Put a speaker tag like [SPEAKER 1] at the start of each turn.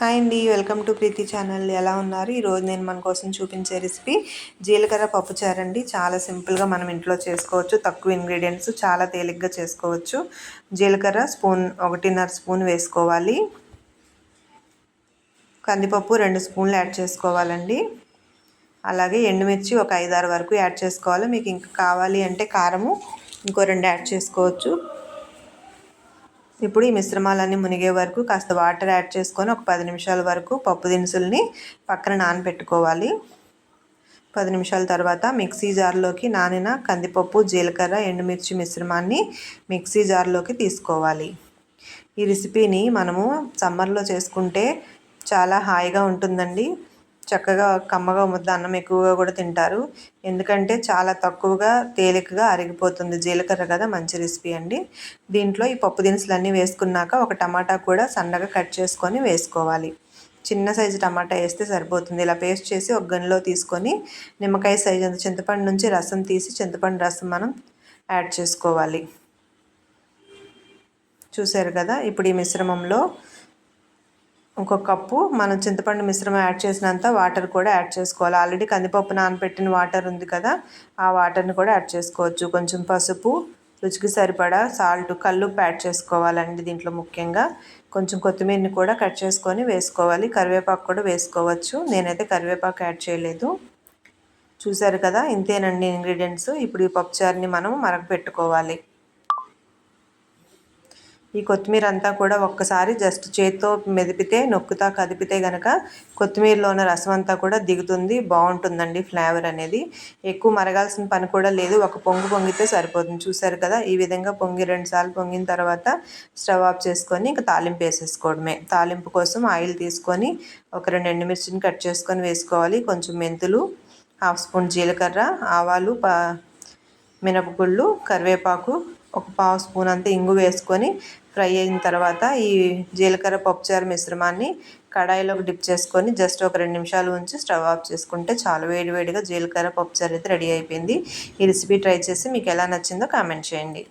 [SPEAKER 1] Hi అండి welcome to Preethi channel. ఎలా ఉన్నారు? ఈరోజు నేను మన కోసం చూపించే రెసిపీ జీలకర్ర పప్పుచారు అండి. చాలా సింపుల్గా మనం ఇంట్లో చేసుకోవచ్చు. తక్కువ ఇంగ్రీడియంట్స్ చాలా తేలిగ్గా చేసుకోవచ్చు. జీలకర్ర స్పూన్ ఒకటిన్నర స్పూన్ వేసుకోవాలి. కందిపప్పు రెండు స్పూన్లు యాడ్ చేసుకోవాలండి. అలాగే ఎండుమిర్చి ఒక ఐదారు వరకు యాడ్ చేసుకోవాలి. మీకు ఇంకా కావాలి అంటే కారము ఇంకో రెండు యాడ్ చేసుకోవచ్చు. ఇప్పుడు ఈ మిశ్రమాలన్నీ మునిగే వరకు కాస్త వాటర్ యాడ్ చేసుకొని ఒక పది నిమిషాల వరకు పప్పు దినుసుల్ని పక్కన నానబెట్టుకోవాలి. పది నిమిషాల తర్వాత మిక్సీ జార్లోకి నానిన కందిపప్పు జీలకర్ర ఎండుమిర్చి మిశ్రమాన్ని మిక్సీ జార్లోకి తీసుకోవాలి. ఈ రెసిపీని మనము సమ్మర్లో చేసుకుంటే చాలా హాయిగా ఉంటుందండి. చక్కగా కమ్మగా ముద్ద అన్నం ఎక్కువగా కూడా తింటారు. ఎందుకంటే చాలా తక్కువగా తేలికగా అరిగిపోతుంది జీలకర్ర కదా మంచి రెసిపీ అండి. దీంట్లో ఈ పప్పు దినుసులన్నీ వేసుకున్నాక ఒక టమాటా కూడా సన్నగా కట్ చేసుకొని వేసుకోవాలి. చిన్న సైజు టమాటా వేస్తే సరిపోతుంది. ఇలా పేస్ట్ చేసి ఒక గనిలో తీసుకొని నిమ్మకాయ సైజు అంత చింతపండు నుంచి రసం తీసి చింతపండు రసం మనం యాడ్ చేసుకోవాలి. చూసారు కదా? ఇప్పుడు ఈ మిశ్రమంలో ఇంకొక కప్పు మనం చింతపండు మిశ్రమం యాడ్ చేసినంత వాటర్ కూడా యాడ్ చేసుకోవాలి. ఆల్రెడీ కందిపప్పు నానబెట్టిన వాటర్ ఉంది కదా ఆ వాటర్ని కూడా యాడ్ చేసుకోవచ్చు. కొంచెం పసుపు రుచికి సరిపడా సాల్ట్ కల్లుప్పు యాడ్ చేసుకోవాలండి దీంట్లో ముఖ్యంగా. కొంచెం కొత్తిమీరని కూడా కట్ చేసుకొని వేసుకోవాలి. కరివేపాకు కూడా వేసుకోవచ్చు. నేనైతే కరివేపాకు యాడ్ చేయలేదు. చూసారు కదా ఇంతేనండి ఇంగ్రీడియంట్స్ ఇప్పుడు ఈ పప్పుచారుని మనం మరగ పెట్టుకోవాలి ఈ కొత్తిమీర అంతా కూడా ఒక్కసారి జస్ట్ చేత్తో మెదిపితే నొక్కుతా కదిపితే కనుక కొత్తిమీరలో ఉన్న రసం అంతా కూడా దిగుతుంది బాగుంటుందండి ఫ్లేవర్ అనేది. ఎక్కువ మరగాల్సిన పని కూడా లేదు ఒక పొంగు పొంగితే సరిపోతుంది. చూసారు కదా ఈ విధంగా పొంగి రెండుసార్లు పొంగిన తర్వాత స్టవ్ ఆఫ్ చేసుకొని ఇంకా తాలింపు వేసేసుకోవడమే. తాలింపు కోసం ఆయిల్ తీసుకొని ఒక రెండు ఎండుమిర్చిని కట్ చేసుకొని వేసుకోవాలి. కొంచెం మెంతులు హాఫ్ స్పూన్ జీలకర్ర ఆవాలు ప మినపగుళ్ళు కరివేపాకు ఒక పావు స్పూన్ అంతా ఇంగు వేసుకొని ఫ్రై అయిన తర్వాత ఈ జీలకర్ర పప్పుచారు మిశ్రమాన్ని కడాయిలోకి డిప్ చేసుకొని జస్ట్ ఒక రెండు నిమిషాలు ఉంచి స్టవ్ ఆఫ్ చేసుకుంటే చాలా. వేడివేడిగా జీలకర్ర పప్పుచారు అయితే రెడీ అయిపోయింది. ఈ రెసిపీ ట్రై చేసి మీకు ఎలా నచ్చిందో కామెంట్ చేయండి.